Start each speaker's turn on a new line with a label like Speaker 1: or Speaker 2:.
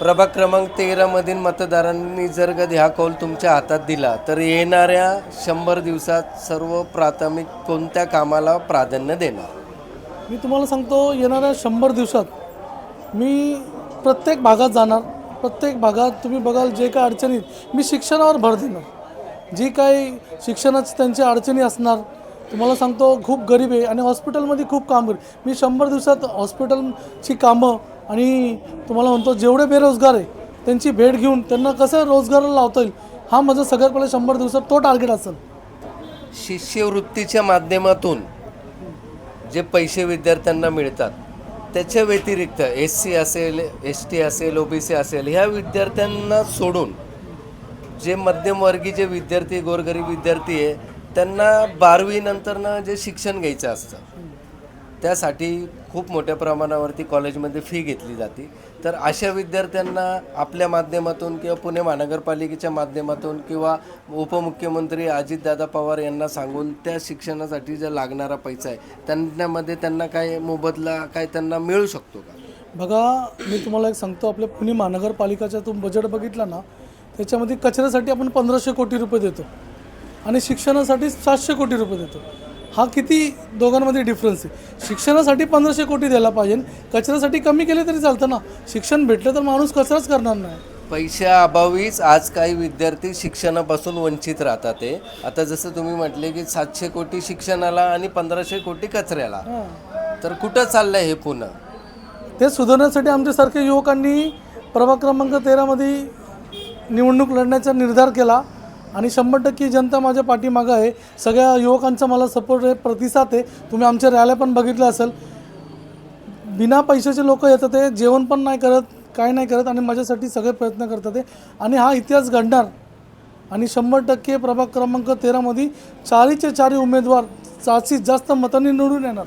Speaker 1: प्रभाग क्रमांक तेरामधील मतदारांनी जर कधी हा कौल तुमच्या हातात दिला तर येणाऱ्या शंभर दिवसात सर्व प्राथमिक कोणत्या कामाला प्राधान्य देणार?
Speaker 2: मी तुम्हाला सांगतो येणाऱ्या शंभर दिवसात मी प्रत्येक भागात जाणार. प्रत्येक भागात तुम्ही बघाल जे काय आहेत मी शिक्षणावर भर देणार. जी काही शिक्षणाची त्यांच्या अडचणी असणार तुम्हाला सांगतो खूप गरीब आहे आणि हॉस्पिटलमध्ये खूप काम करेल मी शंभर दिवसात हॉस्पिटलची कामं आणि तुम्हाला म्हणतो जेवढे बेरोजगार आहे त्यांची भेट घेऊन त्यांना कसं रोजगाराला लावता येईल हा माझं सगळ्यात पहिले शंभर दिवसात तो टार्गेट असेल.
Speaker 1: शिष्यवृत्तीच्या माध्यमातून जे पैसे विद्यार्थ्यांना मिळतात त्याच्या व्यतिरिक्त एस सी असेल एस टी असेल ओ बी सी असेल ह्या विद्यार्थ्यांना सोडून जे मध्यमवर्गीय जे विद्यार्थी गोरगरीब विद्यार्थी आहे त्यांना बारावीनंतरनं जे शिक्षण घ्यायचं असतं त्यासाठी खूप मोठ्या प्रमाणावरती कॉलेजमध्ये फी घेतली जाते. तर अशा विद्यार्थ्यांना आपल्या माध्यमातून किंवा पुणे महानगरपालिकेच्या माध्यमातून किंवा उपमुख्यमंत्री अजितदादा पवार यांना सांगून त्या शिक्षणासाठी जे लागणारा पैसा आहे त्यांच्यामध्ये त्यांना काय मोबदला काय त्यांना मिळू शकतो का?
Speaker 2: बघा मी तुम्हाला एक सांगतो आपल्या पुणे महानगरपालिकाचा तुम्ही बजेट बघितला ना त्याच्यामध्ये कचऱ्यासाठी आपण पंधराशे कोटी रुपये देतो. आणि शिक्षणासाठी सातशे कोटी रुपये देतो. हा किती दोघांमध्ये डिफरन्स आहे. शिक्षणासाठी पंधराशे कोटी द्यायला पाहिजे. कचऱ्यासाठी कमी केले तरी चालतं ना. शिक्षण भेटलं तर माणूस कचराच करणार नाही.
Speaker 1: पैशाअभावीच आज काही विद्यार्थी शिक्षणापासून वंचित राहतात ते आता जसं तुम्ही म्हटले की सातशे कोटी शिक्षणाला आणि पंधराशे कोटी कचऱ्याला. तर कुठं चाललंय हे पुन्हा
Speaker 2: ते सुधारण्यासाठी आमच्यासारख्या युवकांनी प्रभाग क्रमांक तेरामध्ये निवडणूक लढण्याचा निर्धार केला. आणि शंभर टक्के जनता माझ्या पाठीमागं आहे. सगळ्या युवकांचा मला सपोर्ट आहे प्रतिसाद आहे. तुम्ही आमच्या रॅल्या पण बघितलं असेल. बिना पैशाचे लोक येतात ते जेवण पण नाही करत काय नाही करत आणि माझ्यासाठी सगळे प्रयत्न करतात ते. आणि हा इतिहास घडणार. आणि शंभर टक्के प्रभाग क्रमांक तेरामध्ये चारीचे चारी उमेदवार जास्तीत जास्त मतांनी निवडून येणार.